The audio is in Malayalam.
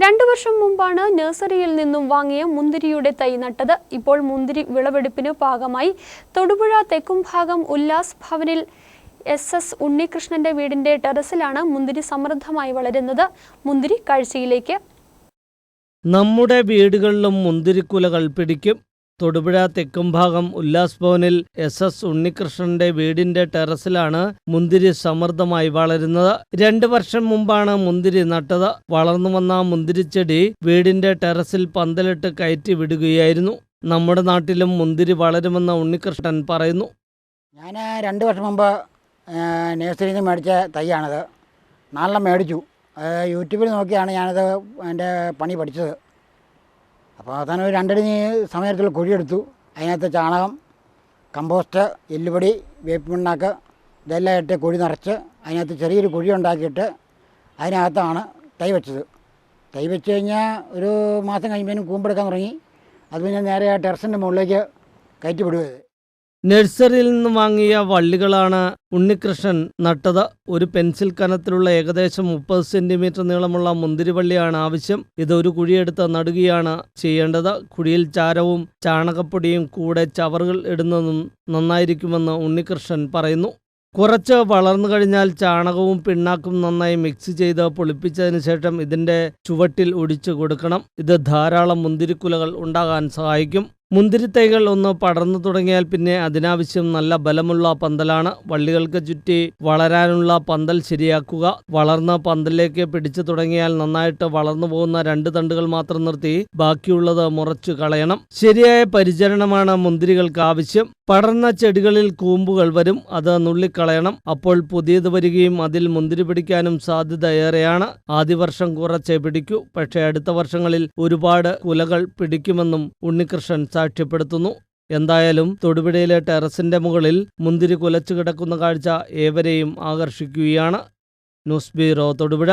രണ്ടു വർഷം മുമ്പാണ് നഴ്സറിയിൽ നിന്നും വാങ്ങിയ മുന്തിരിയുടെ തൈ നട്ടത്. ഇപ്പോൾ മുന്തിരി വിളവെടുപ്പിന് ഭാഗമായി തൊടുപുഴ തെക്കുംഭാഗം ഉല്ലാസ് ഭവനിൽ എസ് എസ് ഉണ്ണികൃഷ്ണന്റെ വീടിന്റെ ടെറസിലാണ് മുന്തിരി സമൃദ്ധമായി വളരുന്നത്. മുന്തിരി കാഴ്ചയിലേക്ക്. നമ്മുടെ വീടുകളിലും മുന്തിരിക്കുലകൾ പിടിക്കും. തൊടുപുഴ തെക്കുംഭാഗം ഉല്ലാസ് ഭവനിൽ എസ് എസ് ഉണ്ണികൃഷ്ണന്റെ വീടിന്റെ ടെറസിലാണ് മുന്തിരി സമൃദ്ധമായി വളരുന്നത്. രണ്ടു വർഷം മുമ്പാണ് മുന്തിരി നട്ടത്. വളർന്നു വന്ന മുന്തിരിച്ചെടി വീടിന്റെ ടെറസിൽ പന്തലിട്ട് കയറ്റി വിടുകയായിരുന്നു. നമ്മുടെ നാട്ടിലും മുന്തിരി വളരുമെന്ന് ഉണ്ണികൃഷ്ണൻ പറയുന്നു. ഞാൻ രണ്ട് വർഷം മുമ്പ് നേഴ്സറിയിൽ നിന്ന് മേടിച്ച തൈയാണത്. നാലെണ്ണം മേടിച്ചു. യൂട്യൂബിൽ നോക്കിയാണ് ഞാനത് എന്റെ പണി പഠിച്ചത്. അപ്പോൾ അവസാനം ഒരു രണ്ടടി സമയത്തിൽ കുഴിയെടുത്തു. അതിനകത്ത് ചാണകം കമ്പോസ്റ്റ് എല്ലുപൊടി വേപ്പ് പിണ്ണാക്ക് ഇതെല്ലാം ഇട്ട് കുഴി നിറച്ച് അതിനകത്ത് ചെറിയൊരു കുഴി ഉണ്ടാക്കിയിട്ട് അതിനകത്താണ് തൈ വെച്ചത്. തൈ വെച്ച് കഴിഞ്ഞാൽ ഒരു മാസം കഴിയുമ്പോഴേനും കൂമ്പെടുക്കാൻ തുടങ്ങി. അത് പിന്നെ നേരെ ആ ടെറസിന്റെ മുകളിലേക്ക് കയറ്റി വിടുകയത് നഴ്സറിയിൽ നിന്ന് വാങ്ങിയ വള്ളികളാണ് ഉണ്ണികൃഷ്ണൻ നട്ടത്. ഒരു പെൻസിൽ കനത്തിലുള്ള ഏകദേശം മുപ്പത് സെന്റിമീറ്റർ നീളമുള്ള മുന്തിരിവള്ളിയാണ് ആവശ്യം. ഇത് ഒരു കുഴിയെടുത്ത് നടുകയാണ് ചെയ്യേണ്ടത്. കുഴിയിൽ ചാരവും ചാണകപ്പൊടിയും കൂടെ ചവറുകൾ ഇടുന്നതും നന്നായിരിക്കുമെന്ന് ഉണ്ണികൃഷ്ണൻ പറയുന്നു. കുറച്ച് വളർന്നു കഴിഞ്ഞാൽ ചാണകവും പിണ്ണാക്കും നന്നായി മിക്സ് ചെയ്ത് പൊളിപ്പിച്ചതിന് ശേഷം ഇതിന്റെ ചുവട്ടിൽ ഒടിച്ചു കൊടുക്കണം. ഇത് ധാരാളം മുന്തിരിക്കുലകൾ ഉണ്ടാകാൻ സഹായിക്കും. മുന്തിരിത്തൈകൾ ഒന്ന് പടർന്നു തുടങ്ങിയാൽ പിന്നെ അതിനാവശ്യം നല്ല ബലമുള്ള പന്തലാണ്. വള്ളികൾക്ക് ചുറ്റി വളരാനുള്ള പന്തൽ ശരിയാക്കുക. വളർന്ന പന്തലിലേക്ക് പിടിച്ചു തുടങ്ങിയാൽ നന്നായിട്ട് വളർന്നു പോകുന്ന രണ്ട് തണ്ടുകൾ മാത്രം നിർത്തി ബാക്കിയുള്ളത് മുറച്ചു കളയണം. ശരിയായ പരിചരണമാണ് മുന്തിരികൾക്ക് ആവശ്യം. പടർന്ന ചെടികളിൽ കൂമ്പുകൾ വരും. അത് നുള്ളിക്കളയണം. അപ്പോൾ പുതിയത് വരികയും അതിൽ മുന്തിരി പിടിക്കാനും സാധ്യത ഏറെയാണ് ആദ്യ വർഷം കുറച്ചേ പിടിക്കൂ. പക്ഷേ അടുത്ത വർഷങ്ങളിൽ ഒരുപാട് കുലകൾ പിടിക്കുമെന്നും ഉണ്ണികൃഷ്ണൻ സാക്ഷ്യപ്പെടുത്തുന്നു. എന്തായാലും തൊടുപുഴയിലെ ടെറസിന്റെ മുകളിൽ മുന്തിരി കുലച്ചു കിടക്കുന്ന കാഴ്ച ഏവരെയും ആകർഷിക്കുകയാണ്. News bureau Thodupuzha.